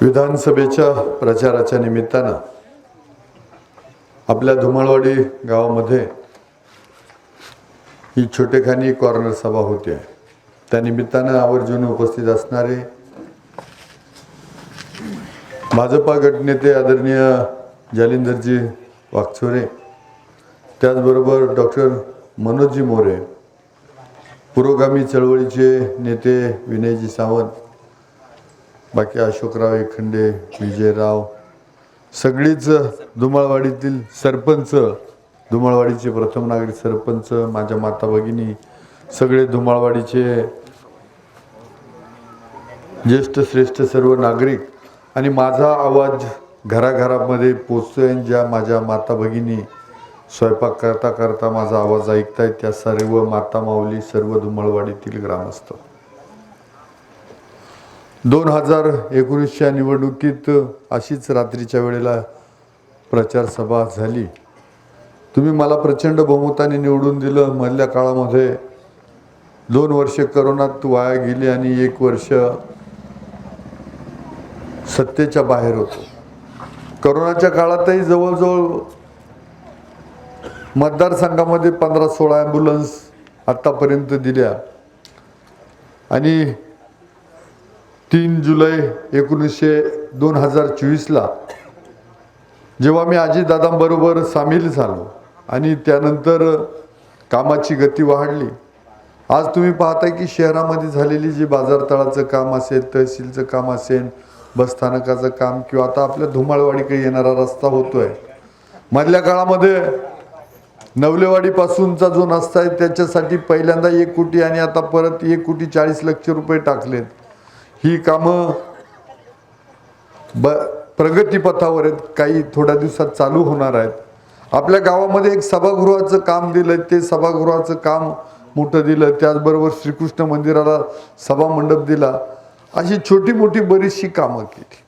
विधानसभेच्या प्रचाराच्या निमित्तानं आपल्या धुमाळवाडी गावामध्ये ही छोटेखानी कॉर्नर सभा होती. आहे त्या निमित्तानं आवर्जून उपस्थित असणारे भाजपा गटनेते आदरणीय जालिंदरजी वागचोरे त्याचबरोबर डॉक्टर मनोजजी मोरे पुरोगामी चळवळीचे नेते विनयजी सावंत बाकी अशोकराव एखंडे विजयराव सगळीच धुमाळवाडीतील सरपंच धुमाळवाडीचे प्रथम नागरिक सरपंच माझ्या माता भगिनी सगळे धुमाळवाडीचे ज्येष्ठ श्रेष्ठ सर्व नागरिक आणि माझा आवाज घराघरामध्ये पोचतोय आणि ज्या माझ्या माता भगिनी स्वयंपाक करता करता माझा आवाज ऐकतायत त्या सर्व माता माऊली सर्व धुमाळवाडीतील ग्रामस्थ. दोन हजार एकोणीसच्या निवडणुकीत अशीच रात्रीच्या वेळेला प्रचारसभा झाली. तुम्ही मला प्रचंड बहुमताने निवडून दिलं. मधल्या काळामध्ये दोन वर्ष करोनात वाया गेली आणि एक वर्ष सत्तेच्या बाहेर होतो. करोनाच्या काळातही जवळजवळ मतदारसंघामध्ये पंधरा सोळा ॲम्ब्युलन्स आत्तापर्यंत दिल्या. आणि तीन जुलै एकोणीसशे दोन हजार चोवीसला जेव्हा मी आजीदादांबरोबर सामील झालो आणि त्यानंतर कामाची गती वाढली आज तुम्ही पाहताय की शहरामध्ये झालेली जी बाजारतळाचं काम असेल तहसीलचं काम असेल बसस्थानकाचं काम किंवा आता आपल्या धुमाळवाडीकडे येणारा रस्ता होतोय मधल्या काळामध्ये नवलेवाडीपासूनचा जो रस्ता आहे त्याच्यासाठी पहिल्यांदा एक कोटी आणि आता परत एक कोटी चाळीस लक्ष रुपये टाकलेत. ही कामं ब प्रगतीपथावर आहेत काही थोड्या दिवसात चालू होणार आहेत. आपल्या गावामध्ये एक सभागृहाचं काम दिलं ते सभागृहाचं काम मोठं दिलं. त्याचबरोबर श्रीकृष्ण मंदिराला सभा मंडप दिला. अशी छोटी मोठी बरीचशी कामं केली.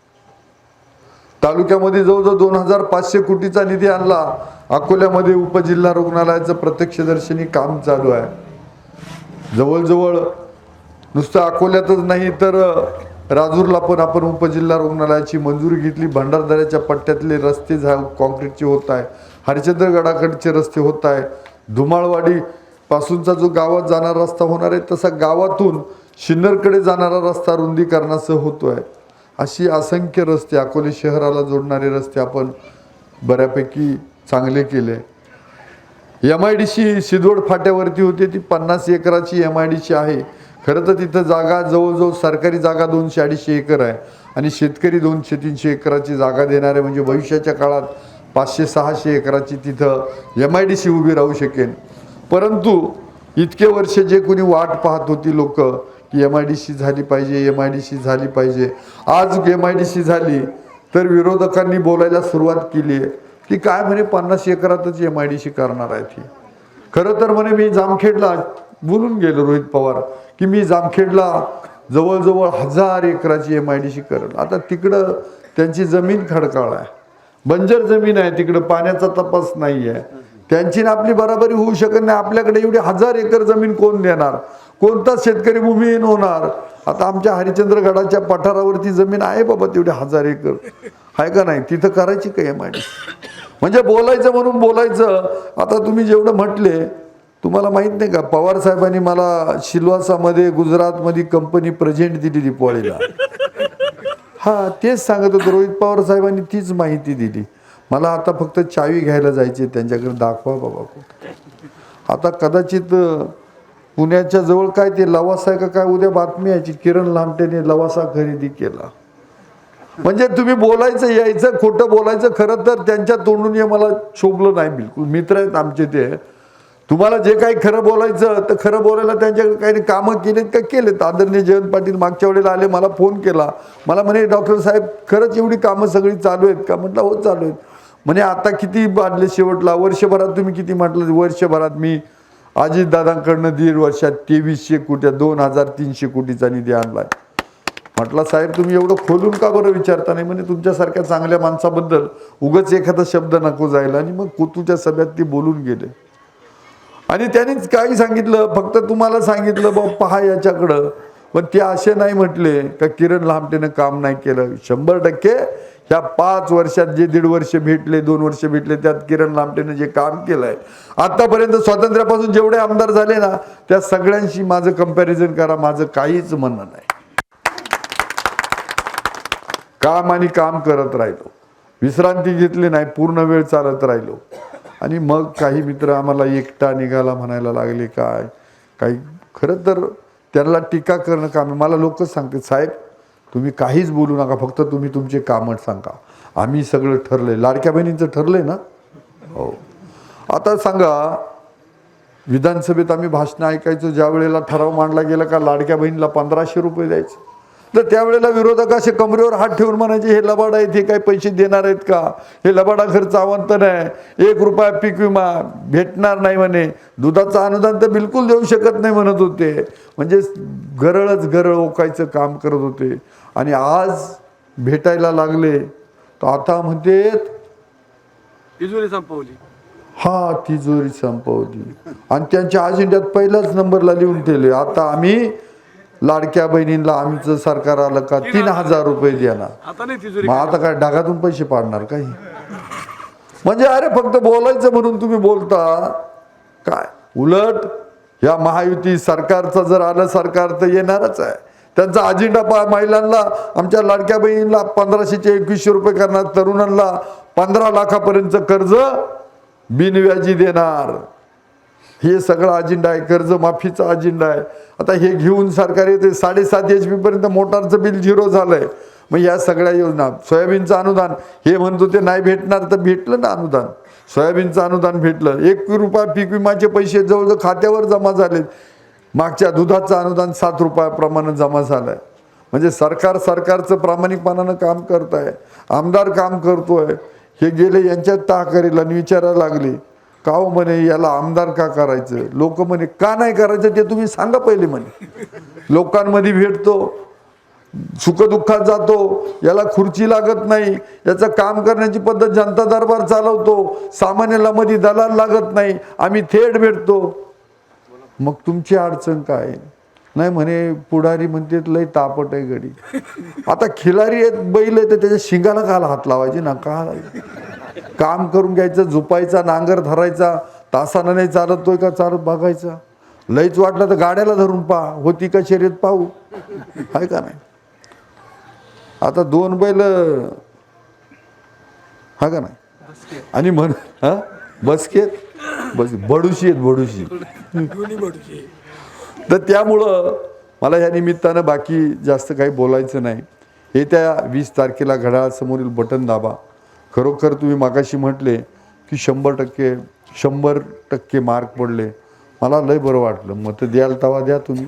तालुक्यामध्ये जवळजवळ दोन हजार पाचशे कोटीचा निधी आणला. अकोल्यामध्ये उपजिल्हा रुग्णालयाचं प्रत्यक्षदर्शनी काम चालू आहे. जवळजवळ नुसतं अकोल्यातच नाही तर राजूरला पण आपण उपजिल्हा रुग्णालयाची मंजुरी घेतली. भंडारदऱ्याच्या पट्ट्यातले रस्ते झा कॉन्क्रीटचे होत आहे. हरिश्चंद्रगडाकडचे रस्ते होत आहे. धुमाळवाडी पासूनचा जो गावात जाणारा रस्ता होणार आहे तसा गावातून शिन्नरकडे जाणारा रस्ता रुंदीकरणासह होतो आहे अशी असंख्य रस्ते अकोले शहराला जोडणारे रस्ते आपण बऱ्यापैकी चांगले केले. M I D C Siddhod फाट्यावरती होती. ती पन्नास एकराची एम आय डी सी आहे. खरं तर तिथं जागा जवळजवळ सरकारी जागा दोनशे अडीचशे एकर आहे. आणि शेतकरी दोनशे तीनशे एकराची जागा देणार आहे म्हणजे भविष्याच्या काळात पाचशे सहाशे एकराची तिथं एम आय डी सी उभी राहू शकेल. परंतु इतके वर्ष जे कोणी वाट पाहत होती लोक की एम आय डी सी झाली पाहिजे एम आय डी सी झाली पाहिजे. आज एम आय डी सी झाली तर विरोधकांनी बोलायला सुरुवात केली आहे की काय म्हणे पन्नास एकरातच एम आय डी सी करणार आहे ती खरं तर म्हणे मी जामखेडला बोलून गेलो रोहित पवार की मी जामखेडला जवळजवळ हजार एकराची एम आय डी सी करेल. आता तिकडं त्यांची जमीन खडकाळ आहे. बंजर जमीन आहे तिकडं पाण्याचा तपास नाही आहे त्यांची ना आपली बराबरी होऊ शकत नाही. आपल्याकडे एवढी हजार एकर जमीन कोण देणार? कोणताच शेतकरी भूमिहीन होणार? आता आमच्या हरिश्चंद्रगडाच्या पठारावरती जमीन आहे बाबा तेवढी हजार एकर. आहे का नाही? तिथं करायची काय एम आय डी म्हणजे बोलायचं म्हणून बोलायचं. आता तुम्ही जेवढं म्हटले तुम्हाला माहीत नाही का पवार साहेबांनी मला शिलवासामध्ये गुजरातमध्ये कंपनी प्रेझेंट दिली दिपवाळीला हा तेच सांगत होतो. रोहित पवार साहेबांनी तीच माहिती दिली. मला आता फक्त चावी घ्यायला जायची त्यांच्याकडे दाखवा बाबा. आता कदाचित पुण्याच्या जवळ काय ते लवासा का काय उद्या बातमी यायची. किरण लामटेने लवासा खरेदी केला. म्हणजे तुम्ही बोलायचं यायचं खोटं बोलायचं खरं तर त्यांच्या तोंडून हे मला शोभलं नाही बिलकुल. मित्र आहेत आमचे ते. तुम्हाला जे काही खरं बोलायचं तर खरं बोलायला त्यांच्याकडे काही कामं केलेत का केलेत आदरणीय जयंत पाटील मागच्या वेळेला आले मला फोन केला. मला म्हणे डॉक्टर साहेब खरंच एवढी कामं सगळी चालू आहेत का? म्हटलं हो चालू आहेत. म्हणे आता किती बांधले शेवटला? वर्षभरात तुम्ही किती म्हटलं? वर्षभरात मी अजितदादांकडनं दीड वर्षात तेवीसशे कोट्या दोन हजार तीनशे कोटीचा निधी आणलाय. म्हटलं साहेब तुम्ही एवढं खोलून का बरं विचारता नाही? म्हणजे तुमच्यासारख्या चांगल्या माणसाबद्दल उगच एखादा शब्द नको जायला. आणि मग कोतूच्या सभ्यात ते बोलून गेले. आणि त्यांनीच काही सांगितलं फक्त तुम्हाला सांगितलं बा पहा याच्याकडं. पण ते असे नाही म्हटले का किरण लामटेनं काम नाही केलं. शंभर टक्के ह्या पाच वर्षात जे दीड वर्ष भेटले दोन वर्ष भेटले त्यात किरण लामटेनं जे काम केलंय. आतापर्यंत स्वातंत्र्यापासून जेवढे आमदार झाले ना त्या सगळ्यांशी माझं कंपॅरिझन करा माझं काहीच म्हणणं नाही. काम आणि काम करत राहिलो. विश्रांती घेतली नाही पूर्ण वेळ चालत राहिलो. आणि मग काही मित्र आम्हाला एकटा निघाला म्हणायला लागले काय? काही खरं तर त्यांना टीका करणं काम मला लोकच सांगते साहेब तुम्ही काहीच बोलू नका फक्त तुम्ही तुमचे कामं सांगा. आम्ही सगळं ठरलंय. लाडक्या बहिणींचं ठरलंय ना? हो. आता सांगा विधानसभेत आम्ही भाषणं ऐकायचो ज्या वेळेला ठराव मांडला गेला का लाडक्या बहिणीला पंधराशे रुपये द्यायचे? तर त्यावेळेला विरोधक असे कमरेवर हात ठेवून म्हणायचे हे लबाड आहेत हे काही पैसे देणार आहेत का? हे लबाडा खर्च अवंत नाही एक रुपया पीक विमा भेटणार नाही म्हणे. दुधाचं अनुदान तर बिलकुल देऊ शकत नाही म्हणत होते. म्हणजे गरळच गरळ ओकायचं काम करत होते. आणि आज भेटायला लागले. तर आता म्हणते तिजोरी संपवली. हा तिजोरी संपवली. आणि त्यांच्या अजेंड्यात पहिलाच नंबरला लिहून ठेवले. आता आम्ही लाडक्या बहिणींना आमचं सरकार आलं का तीन हजार रुपये देणार. मग आता काय ढगातून पैसे पाडणार काही म्हणजे अरे फक्त बोलायचं म्हणून तुम्ही बोलता. काय? उलट या महायुती सरकारचं जर आलं सरकार तर येणारच आहे. त्यांचा अजेंडा पहा महिलांना आमच्या लाडक्या बहिणींना पंधराशेचे एकवीसशे रुपये करणार तरुणांना पंधरा लाखापर्यंत कर्ज बिनव्याजी देणार. हे सगळं अजेंडा आहे कर्जमाफीचा अजेंडा आहे. आता हे घेऊन सरकार येते साडेसात एच पी पर्यंत मोटारचं बिल झिरो झालंय. मग या सगळ्या योजना सोयाबीनचं अनुदान हे म्हणतो ते नाही भेटणार तर भेटलं ना अनुदान. सोयाबीनचं अनुदान भेटलं. एक रुपया पीक विमाचे पैसे जवळजवळ खात्यावर जमा झाले मागच्या दुधाचं अनुदान सात रुपयाप्रमाणे जमा झालंय. म्हणजे सरकार सरकारचं प्रामाणिकपणानं काम करत आहे आमदार काम करतोय. हे गेले यांच्यात टाकरेल आणि विचारायला लागले. का हो म्हणे याला आमदार का करायचं? लोक म्हणे का नाही करायचं ते तुम्ही सांगा पहिले म्हणे. लोकांमध्ये भेटतो सुखदुःखात जातो याला खुर्ची लागत नाही याचं काम करण्याची पद्धत जनता दरबार चालवतो सामान्याला मध्ये दलाल लागत नाही आम्ही थेट भेटतो. मग तुमची अडचण काय? नाही म्हणे पुढारी म्हणते लय तापट आहे गडी. आता खिलारी आहेत बैल आहे तर त्याच्या शिंगाला काला हात लावायचे ना का काम करून घ्यायचं झुपायचा नांगर धरायचा तासानं नाही चालतोय का चालत बघायचा. लईच वाटलं तर गाड्याला धरून पहा होती का शर्यत पाहू. आहे का नाही? आता दोन बैल हा का नाही? आणि म्हण हा? बसकेत बस बडुशी आहेत बडुशी. तर त्यामुळं मला या निमित्तानं बाकी जास्त काही बोलायचं नाही. येत्या वीस तारखेला घड्याळासमोरील बटन दाबा. खरोखर तुम्ही मागाशी म्हटले की शंभर टक्के शंभर टक्के मार्क पडले. मला लय बरं वाटलं. मग ते द्याल तवा द्या तुम्ही.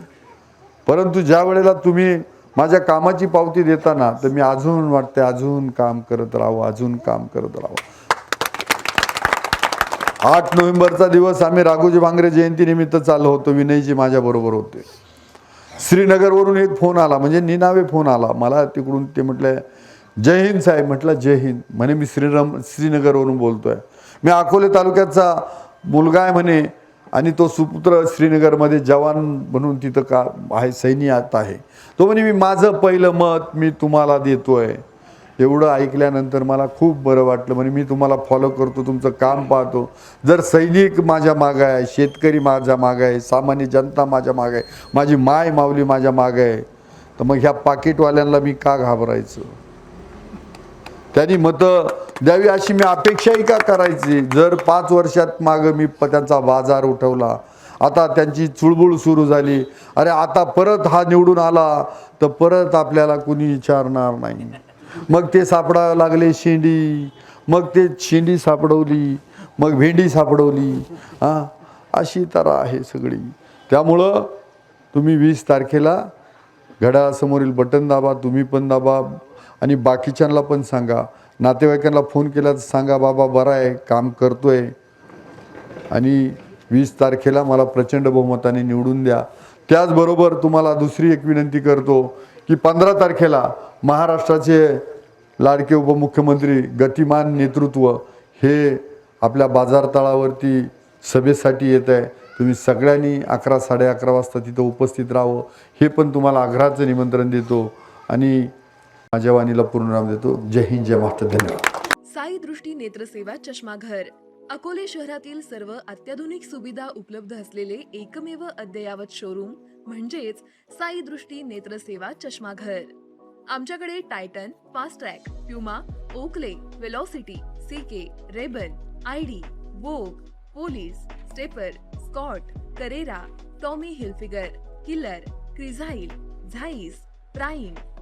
परंतु ज्या वेळेला तुम्ही माझ्या कामाची पावती देताना तर मी अजून वाटते अजून काम करत राहावं अजून काम करत राहावं आठ नोव्हेंबरचा दिवस आम्ही राघोजी भांगरे जयंतीनिमित्त चाललो होतो. विनयजी माझ्याबरोबर होते. श्रीनगरवरून एक फोन आला. म्हणजे निनावे फोन आला. मला तिकडून ते म्हटलं जय हिंद साहेब म्हटलं जय हिंद. म्हणे मी श्रीराम श्रीनगरवरून बोलतोय. मी अकोले तालुक्याचा मुलगा आहे म्हणे आणि तो सुपुत्र श्रीनगरमध्ये जवान म्हणून तिथं का आहे सैनियात आहे. तो म्हणे मी माझं पहिलं मत मी तुम्हाला देतोय. एवढं ऐकल्यानंतर मला खूप बरं वाटलं. म्हणे मी तुम्हाला फॉलो करतो तुमचं काम पाहतो. जर सैनिक माझ्या मागं आहे शेतकरी माझ्या मागं आहे सामान्य जनता माझ्या मागं आहे माझी माय माऊली माझ्या मागं आहे तर मग ह्या पाकिटवाल्यांना मी का घाबरायचं? त्यांनी मतं द्यावी अशी मी अपेक्षाही का करायची? जर पाच वर्षात मागं मी प- त्यांचा बाजार उठवला आता त्यांची चुळबुळ सुरू झाली अरे आता परत हा निवडून आला तर परत आपल्याला कुणी विचारणार नाही. मग ते सापडावं लागले शेंडी मग ते शेंडी सापडवली मग भेंडी सापडवली हां? अशी तरा आहे सगळी. त्यामुळं तुम्ही वीस तारखेला घड्याळासमोरील बटन दाबा तुम्ही पण दाबा. आणि बाकीच्यांना पण सांगा. नातेवाईकांना फोन केला तर सांगा बाबा बरा आहे काम करतोय. आणि वीस तारखेला मला प्रचंड बहुमताने निवडून द्या. त्याचबरोबर तुम्हाला दुसरी एक विनंती करतो की पंधरा तारखेला महाराष्ट्राचे लाडके उपमुख्यमंत्री गतिमान नेतृत्व हे आपल्या बाजार तळावरती सभेसाठी येत आहे. तुम्ही सगळ्यांनी अकरा साडे अकरा वाजता तिथं उपस्थित राहावं. हे पण तुम्हाला आग्रहाचं निमंत्रण देतो. आणि माझ्या वाणीला पूर्णनाम देतो. जय हिंद जय महाराष्ट्र. धन्यवाद. साई दृष्टी नेत्रसेवा चष्माघर. अकोले शहरातील सर्व अत्याधुनिक सुविधा उपलब्ध असलेले एकमेव अद्ययावत शोरूम म्हणजेच साई दृष्टी नेत्रसेवा चष्माघर. आमच्याकडे Titan Fastrack Puma Oakley Velocity CK Ray-Ban ID Vogue Police Stepper Scott Carrera Tommy Hilfiger Killer Crizal Zeiss Prime